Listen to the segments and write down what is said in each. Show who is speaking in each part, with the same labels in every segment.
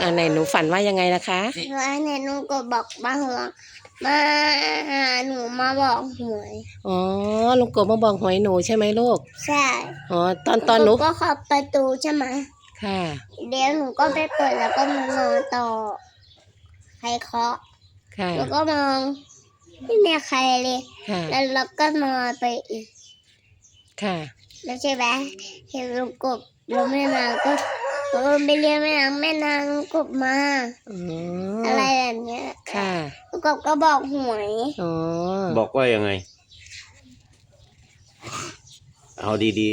Speaker 1: อ่าไหนหนูฝันว่ายังไงนะคะ
Speaker 2: แล้วเนี่ยหนูก็บอกมาหัวมาหาหนูมาบอกหวย
Speaker 1: อ๋อลุงกบมาบอกหวยหนูใช่ไหมลูก
Speaker 2: ใช่
Speaker 1: อ๋อตอนตอนหนู
Speaker 2: ก็เข้าประตูใช่ไหม
Speaker 1: ค่ะ
Speaker 2: เดี๋ยวหนูก็ไปเปิดแล้วก็มานอนต่อ ใครเคาะ
Speaker 1: ค่ะ
Speaker 2: แล้วก็มองไม่มีใครเลย
Speaker 1: ค่ะ
Speaker 2: แล้วเราก็นอนไปอีก
Speaker 1: ค่ะ
Speaker 2: แล้วใช่ไหมเห็นลูกกบแล้วแม่นางก็ เออไปเรียนแม่นางแม่นางลูกกบมา
Speaker 1: อ๋อ
Speaker 2: อะไรแบบเนี้ย
Speaker 1: ค่ะ
Speaker 2: ลูกกบก็บอกหวย
Speaker 1: อ๋อ
Speaker 3: บอกว่ายังไง เอาดี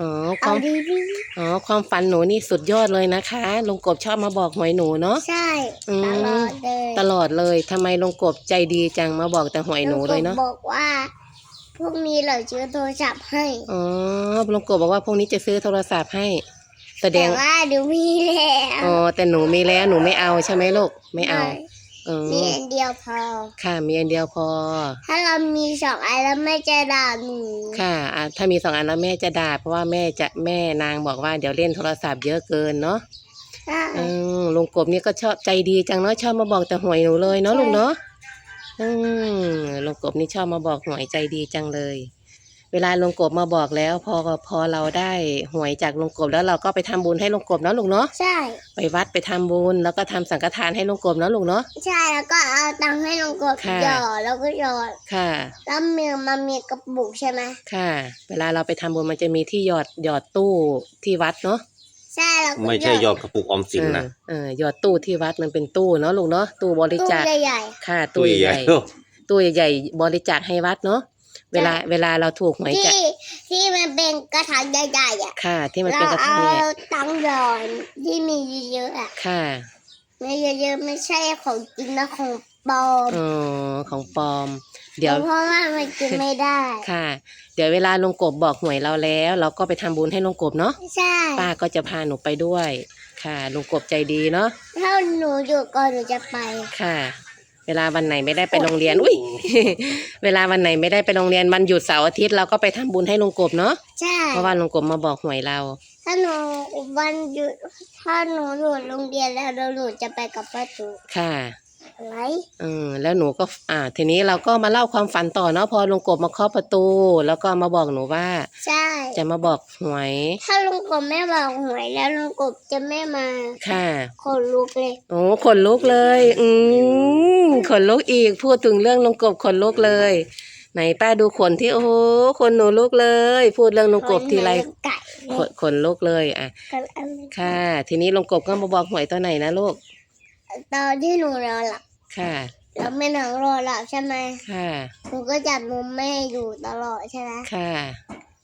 Speaker 1: อ๋อค
Speaker 2: เอา
Speaker 1: วาม
Speaker 2: ดีดี
Speaker 1: อ๋อความฝันหนูนี่สุดยอดเลยนะคะลุงกบชอบมาบอกหวยหนูเนาะ
Speaker 2: ใช่
Speaker 1: อืม
Speaker 2: ตลอดเลย
Speaker 1: ตลอดเลยทำไมลุงกบใจดีจังมาบอกแต่หวยหนูเลยเนาะ
Speaker 2: กบบอกว่า พวกนี้เราซื้อโทรศัพท์ให้
Speaker 1: อ๋อลุงกบบอกว่าพรุ่งนี้จะซื้อโทรศัพท์ให้ แสด
Speaker 2: แต่
Speaker 1: ง
Speaker 2: ว่าเดี๋ยวมีแล้ว
Speaker 1: อ๋อ แต่หนูมีแล้วหนูไม่เอาใช่ไหมลูก ไม่เอาอ๋อ
Speaker 2: มีอันเดียวพอ
Speaker 1: ค่ะ มีอันเดียวพอ
Speaker 2: ถ้าเรามีสองอันแล้วไม่จะด่าหนู
Speaker 1: ค่ะอะถ้ามีสองอันแล้วแม่จะด่า เพราะว่าแม่จะแม่นางบอกว่าเดี๋ยวเล่นโทรศัพท์เยอะเกินเนาะ
Speaker 2: ใช่
Speaker 1: อืมลุงกบนี่ก็ชอบใจดีจังเนาะชอบมาบอกแต่หวยหนูเลยเนาะ
Speaker 2: ใช่
Speaker 1: ลุงเนาะ อืมลุงกบนี่ชอบมาบอกหวยใจดีจังเลย เวลาลุงกบมาบอกแล้ว พอพอเราได้หวยจากลุงกบแล้วเราก็ไปทำบุญให้ลุงกบเนาะลุงเนาะ
Speaker 2: ใช่
Speaker 1: ไปวัดไปทำบุญแล้วก็ทำสังฆทานให้ลุงกบเนาะลุงเนาะ
Speaker 2: ใช่แล้วก็เอาตังค์ให้ลงกด
Speaker 1: ค่ะ
Speaker 2: หยอดแล้วก็หยอด
Speaker 1: ค่ะ
Speaker 2: แล้วมีมันมีกระปุกใช่ไหม
Speaker 1: ค่ะ เวลาเราไปทำบุญมันจะมีที่หยอดหยอดตู้ที่วัดเนาะ
Speaker 2: ใช่แล้วก็
Speaker 3: ๆไม่ใช่ยอดกระปุกออมสินนะ
Speaker 1: เออเออหยอดตู้ที่วัดมันเป็นตู้เนาะลุงเนาะตู้บริ
Speaker 2: ตู้
Speaker 1: จาค
Speaker 2: ใหญ่
Speaker 1: ค่ะ
Speaker 3: ตู้
Speaker 1: ตู้ให
Speaker 3: ใหญ่
Speaker 1: ญ่ๆตู้ใหญ่ๆบริจาคให้วัดเนาะเวลาเวลาเราถูกหวย
Speaker 2: ๆ
Speaker 1: จะ
Speaker 2: ที่ที่มันเป็นกระถางใหญ่ๆอะ
Speaker 1: ค่ะ ที่มัน
Speaker 2: เรา
Speaker 1: เป็นกระ
Speaker 2: เอา
Speaker 1: ถางเนี่ย
Speaker 2: ตังค์หยอดที่มีเยอะๆอะ
Speaker 1: ค่ะ
Speaker 2: ไม่เยอะๆไม่ใช่ของจริงนะของปลอม
Speaker 1: อ๋อ ของปลอม เดี๋ยว
Speaker 2: เพราะว่ามันกินไม่ได้
Speaker 1: ค่ะ เดี๋ยวเวลาลุงกบบอกหวยเราแล้ว เราก็ไปทำบุญให้ลุงกบเนาะ
Speaker 2: ใช่
Speaker 1: ป้าก็จะพาหนูไปด้วย ค่ะลุงกบใจดีเนาะ
Speaker 2: ถ้าหนูอยู่ก่อนหนูจะไป
Speaker 1: ค่ะ เวลาวันไหนไม่ได้ไปโรงเรียนอุ้ยเวลาวันไหนไม่ได้ไปโรงเรียนวันหยุดเสาร์อาทิตย์เราก็ไปทำบุญให้ลุงกบเนาะ
Speaker 2: ใช่
Speaker 1: เพราะว่าลุงกบมาบอกหวยเรา
Speaker 2: ถ้าหนูวันหยุดถ้าหนูอยู่โรงเรียนแล้วเดี๋ยวหนูจะไปกับป้าตู
Speaker 1: ค่ะ
Speaker 2: อะไร
Speaker 1: อืมแล้วหนูก็อ่า ทีนี้เราก็มาเล่าความฝันต่อเนาะพอลุงกบมาเคาะประตู แล้วก็มาบอกหนูว่า
Speaker 2: ใช่
Speaker 1: จะมาบอกหวย
Speaker 2: ถ้าลุงกบไม่บอกหวยแล้วลุงกบจะไม่มา
Speaker 1: ค่ะ
Speaker 2: ขนลุกเลย
Speaker 1: โอ้ขนลุกเลย อืมขนลุกอีกพูดถึงเรื่องลุงกบขนลุกเลย ไหนป้าดูขนที่โอ้โหขนหนูลุกเลย พูดเรื่องลุงกบทีไร
Speaker 2: ขนเหมือนไก่
Speaker 1: ขนขนลุกเลยอะ
Speaker 2: กันอัน
Speaker 1: ค่ะ ทีนี้ลุงกบก็มาบอกหวยตัวไหนนะลูก
Speaker 2: ตอนที่หนูนอนหลับ
Speaker 1: ค่ะ
Speaker 2: แล้วแม่นางรอหลับใช่ไหม
Speaker 1: ค่ะ
Speaker 2: หนูก็จับนมแม่อยู่ตลอดใช่ไหม
Speaker 1: ค่ะ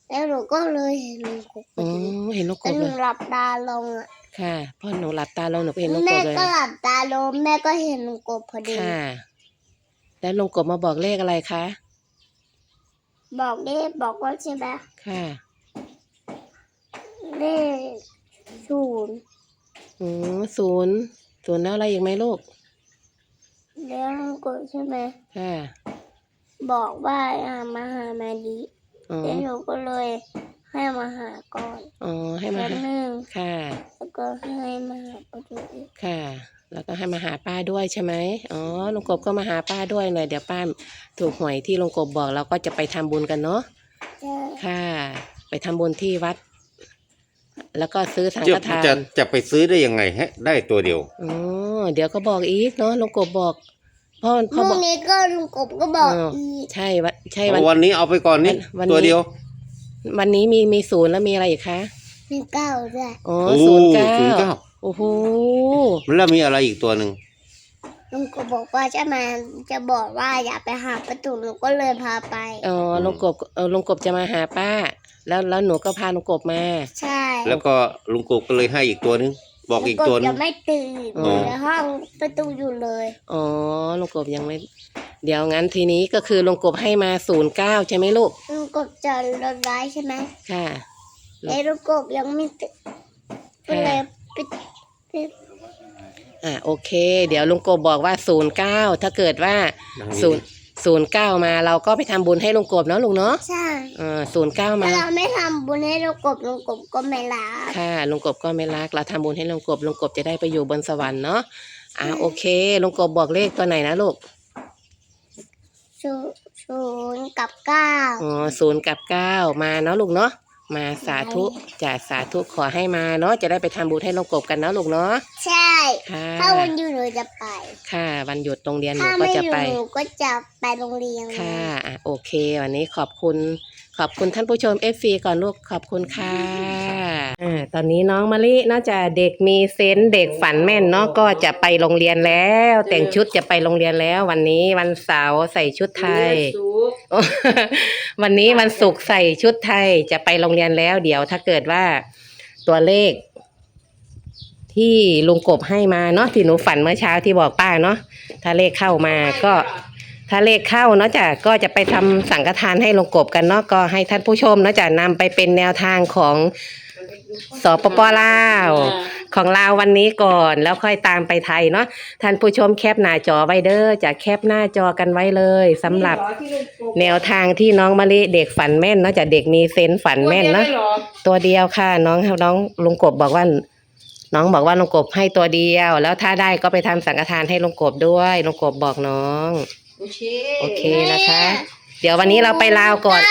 Speaker 2: แล้วหนูก็เลยเห็นลุงกบพ
Speaker 1: อื
Speaker 2: อดี
Speaker 1: มเห็นลุงก
Speaker 2: แล้ว
Speaker 1: บ
Speaker 2: ห
Speaker 1: เล
Speaker 2: นู
Speaker 1: ย
Speaker 2: หลับตาลงอะ
Speaker 1: ค่ะ พอหนูหลับตาลงหนูก็เห็นลุงก
Speaker 2: แม่
Speaker 1: บเลย
Speaker 2: ก็หลับตาลงแม่ก็เห็นลุงกบพอดี
Speaker 1: ค่ะ แล้วลุงกบมาบอกเลขอะไรคะ
Speaker 2: บอกได้บอกว่าใช่ไหม
Speaker 1: ค่ะ
Speaker 2: เลขศูนย์
Speaker 1: อืมศูนย์ศูนย์แล้วอะไรอีกไหมลูก
Speaker 2: แล้วลุงกบใช่ไหม
Speaker 1: ค่ะ
Speaker 2: บอกว่าอ่ามาหามาดี
Speaker 1: อ๋อ
Speaker 2: แล้วหนูก็เลยให้มาหาก่อน
Speaker 1: อ๋อให้มา
Speaker 2: แป๊บ
Speaker 1: หา
Speaker 2: นึง
Speaker 1: ค่ะ
Speaker 2: แล้วก็ให้มาหาประตูอีก
Speaker 1: ค่ะ แล้วก็ให้มาหาป้าด้วยใช่ไหมอ๋อลุงกบก็มาหาป้าด้วยเลยเดี๋ยวป้าถูกหวยที่ลุงกบบอกเราก็จะไปทำบุญกันเนาะ
Speaker 2: ใช่
Speaker 1: ค่ะ ไปทำบุญที่วัด แล้วก็ซื้อสัง
Speaker 3: จะ
Speaker 1: ฆทา
Speaker 3: จะ
Speaker 1: น
Speaker 3: จะไปซื้อได้ยังไงฮะ ได้ตัวเดียว
Speaker 1: อ๋อเดี๋ยวก็บอกอีกเนาะลุงกบบอก พ่อ
Speaker 2: พ
Speaker 1: พ่อ
Speaker 2: รุ่ง
Speaker 1: บอก
Speaker 2: นี้ก็ลุงกบก็บอก
Speaker 1: อ๋อ
Speaker 2: อีก
Speaker 1: ใช่วัดใช่วัน
Speaker 3: วันนี้เอาไปก่อนนี่
Speaker 1: วันนี้
Speaker 3: ตัวเดียว
Speaker 1: วันนี้มีมีศูนย์แล้วมีอะไรอีกคะ
Speaker 2: มีเก้าด้วย
Speaker 1: อ๋อ
Speaker 3: โอ้
Speaker 1: ศูนย์เก้า
Speaker 3: ศูนย์เก้า
Speaker 1: โอ้โห
Speaker 3: แล้วมีอะไรอีกตัวหนึ่ง
Speaker 2: ลุงกบบอกว่าจะมาจะบอกว่าอย่าไปหาประตูหนูก็เลยพาไป
Speaker 1: อ๋อลุงกบเออลุงกบจะมาหาป้า แล้วแล้วหนูก็พาลุงกบมา
Speaker 2: ใช่
Speaker 3: แล้วก็ลุงกบก็เลยให้อีกตัวหนึง บอกอีกตัวหนึ
Speaker 2: ลุง
Speaker 3: ง
Speaker 2: ยังไม่ตื่น
Speaker 1: อ๋อ
Speaker 2: อ
Speaker 1: อ
Speaker 2: ยู่ในห้องประตูอยู่เลย
Speaker 1: อ๋อลุงกบยังไม่เดี๋ยวงั้นทีนี้ก็คือลุงกบให้มาศูนย์เก้าใช่ไหมลูก
Speaker 2: ลุงกบจะรถร้ายใช่ไหม
Speaker 1: ค่ะ
Speaker 2: ไอ้ลุงกบยังไม่ตื่นก็เลยปิดปิด
Speaker 1: อ่าโอเค เดี๋ยวลุงกบบอกว่าศูนย์เก้าถ้าเกิดว่า
Speaker 3: ดังนี้
Speaker 1: ศูนย์ศูนย์เก้ามาเราก็ไปทำบุญให้ลุงกบเนาะลุงเนาะ
Speaker 2: ใช่
Speaker 1: อเออศูนย์เก้า
Speaker 2: ถ้า
Speaker 1: มา
Speaker 2: เราไม่ทำบุญให้ลุงกบลุงกบก็ไม่รัก
Speaker 1: ค่ะลุงกบก็ไม่รักเราทำบุญให้ลุงกบลุงกบจะได้ไปอยู่บนสวรรค์เนาะอ่าโอเคลุงกบบอกเลขตัวไหนนะลูก
Speaker 2: ศูศูนย์กับเก้า
Speaker 1: อ๋อศูนย์กับเก้ามาเนาะลูกเนาะมาสาธุจ่าสาธุขอให้มาเนาะจะได้ไปทำบุญให้ลุงกบกันเนาะลูกเนาะ
Speaker 2: ใช่
Speaker 1: ค่ะ
Speaker 2: ถ้าวันหยุดหนูจะไป
Speaker 1: ค่ะวันหยุดโรงเรียนหนู
Speaker 2: ถ้า
Speaker 1: ก็
Speaker 2: ไม่
Speaker 1: จะ
Speaker 2: อยู่
Speaker 1: ไป
Speaker 2: หนูก็จะไปโรงเรียน
Speaker 1: ค่ะอะโอเค วันนี้ขอบคุณ ขอบคุณท่านผู้ชมเอฟซีก่อนลูกขอบคุณค่ะอ่าตอนนี้น้องมะลิน่าจะเด็กมีเซนส์เด็กฝันแม่นเนาะก็จะไปโรงเรียนแล้ว แต่งชุดจะไปโรงเรียนแล้ว วันนี้วันเสาร์ใส่ชุดไทย วันนี้วันศุกร์ใส่ชุดไทยจะไปโรงเรียนแล้ว เดี๋ยวถ้าเกิดว่าตัวเลข ที่ลุงกบให้มาเนาะที่หนูฝันเมื่อเช้าที่บอกป้าเนาะถ้าเลขเข้ามาก็ ถ้าเลขเข้าเนาะจ้ะก็จะไปทำสังฆทานให้ลงกบกันเนาะก็ให้ท่านผู้ชมเนาะจ้ะนำไปเป็นแนวทางของสปปลาวของลาววันนี้ก่อนแล้วค่อยตามไปไทยเนาะท่านผู้ชมแคปหน้าจอไว้เด้อจะแคปหน้าจอกันไว้เลยสำหรับแนวทางที่น้องมะลิเด็กฝันแม่นเนาะจะเด็กมีเซนส์ฝันแม่นเนาะตัวเดียวค่ะ น้องน้องลุงกบบอกว่า น้องบอกว่าลุงกบให้ตัวเดียว แล้วถ้าได้ก็ไปทำสังฆทานให้ลุงกบด้วยลุงกบบอกน้อง
Speaker 4: โอเค
Speaker 1: โอเคนะคะ เดี๋ยววันนี้เราไปลาวก่อน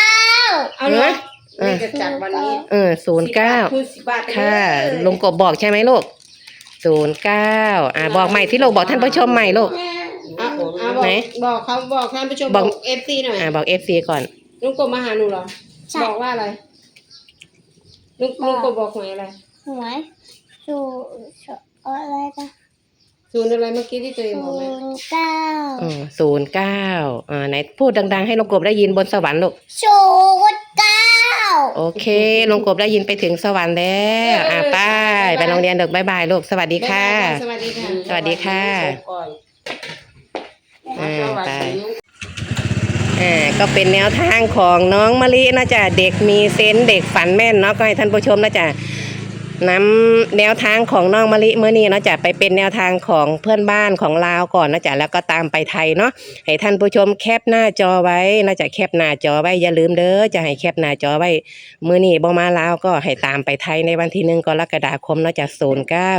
Speaker 4: เอาเลย
Speaker 1: เออ
Speaker 4: นี่จะจัดวันนี้
Speaker 1: เออศูนย์เก้า
Speaker 4: คูณสิบบาทไปเลย
Speaker 1: ค่ะลุงกบบอกใช่ไหมลูกศูนย์เก้าอ่าบอกใหม่ที่ลูกบอกท่านผู้ชมใหม่ลูก
Speaker 4: อะอะบอก
Speaker 1: ไหน
Speaker 4: บอกเขาบอกท่านผู้ชม
Speaker 1: บบอ
Speaker 4: อก กเอฟซีหน่อย
Speaker 1: อ่าบอกเอฟซีก่อน
Speaker 4: ลุงกบมาหาหนูเหรอ
Speaker 2: ใช่
Speaker 4: บอกว่าอะไรลุงลุงกบบอกหวยอะไร
Speaker 2: หวยศูนย์อะไรนะ
Speaker 4: ศูนย์อะไรเมื่อกี้ที่ตัวเอง
Speaker 2: ศู
Speaker 4: บอกไหม
Speaker 2: นย์เก้า
Speaker 1: อืมศูนย์เก้าอ่าไหนพูดดัง ๆ ให้ลุงกบได้ยินบนสวรรค์ลูก
Speaker 2: ศูนย์เก้า
Speaker 1: โอเคลุงกบได้ยินไปถึงสวรรค์แล้วอ่าไป้ายไปโรงเรียนเด็กบายบายลูกสวัสดีค่ะ
Speaker 4: สวัสดีค่ะ
Speaker 1: สวัสดีค่ะ
Speaker 4: ก่อน
Speaker 1: อ่า
Speaker 4: สวัส
Speaker 1: ไป
Speaker 4: ดี
Speaker 1: อ่าก็เป็นแนวทางของน้องมะลินะจ๊ะเด็กมีเซนส์เด็กฝันแม่นเนาะก็ให้ท่านผู้ชมนะจ๊ะ นำแนวทางของน้องมะลิเมื่อนี้เนาะจะไปเป็นแนวทางของเพื่อนบ้านของลาวก่อนนะจ๊ะแล้วก็ตามไปไทยเนาะให้ท่านผู้ชมแคปหน้าจอไว้นะจ๊ะแคปหน้าจอไว้อย่าลืมเด้อจะให้แคปหน้าจอไว้เมื่อนี้บ่มาลาวก็ให้ตามไปไทยในวันที่หนึ่งกรกฎาคมเนาะจ๊ะศูนย์เก้า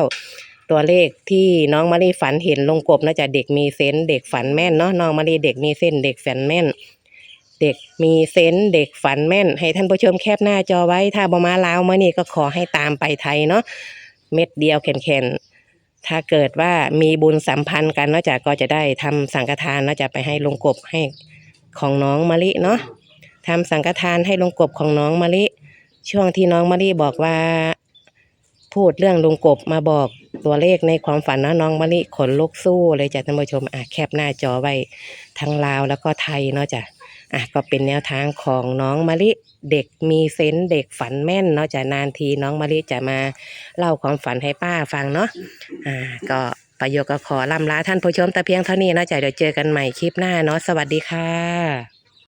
Speaker 1: ตัวเลขที่น้องมะลิฝันเห็นลงกบน่าจะเด็กมีเซนส์เด็กฝันแม่นเนาะน้องมะลิเด็กมีเส้นเด็กฝันแม่น เด็กมีเซนส์เด็กฝันแม่น ให้ท่านผู้ชมแคบหน้าจอไว้ ถ้าบมาลาวเมื่อนี้ก็ขอให้ตามไปไทยเนาะเม็ดเดียวแข็งๆถ้าเกิดว่ามีบุญสัมพันธ์กันเนาะจะก็จะได้ทำสังฆทานเนาะจะไปให้ลงกบให้ของน้องมะลิเนาะทำสังฆทานให้ลงกบของน้องมะลิ ช่วงที่น้องมะลิบอกว่า พูดเรื่องลงกบมาบอกตัวเลขในความฝันนะน้องมะลิขนลุกสู้เลยจ้ะท่านผู้ชมอะแคปหน้าจอไว้ทั้งลาวแล้วก็ไทยเนาะจ้ะ อะก็เป็นแนวทางของน้องมะลิเด็กมีเซนส์เด็กฝันแม่นเนาะจะนานทีน้องมะลิจะมาเล่าความฝันให้ป้าฟังเนาะอ่าก็ประโยคก็ขอล่ำลาท่านผู้ชมแต่เพียงเท่านี้เนาะจ้ะเดี๋ยวเจอกันใหม่คลิปหน้าเนาะสวัสดีค่ะ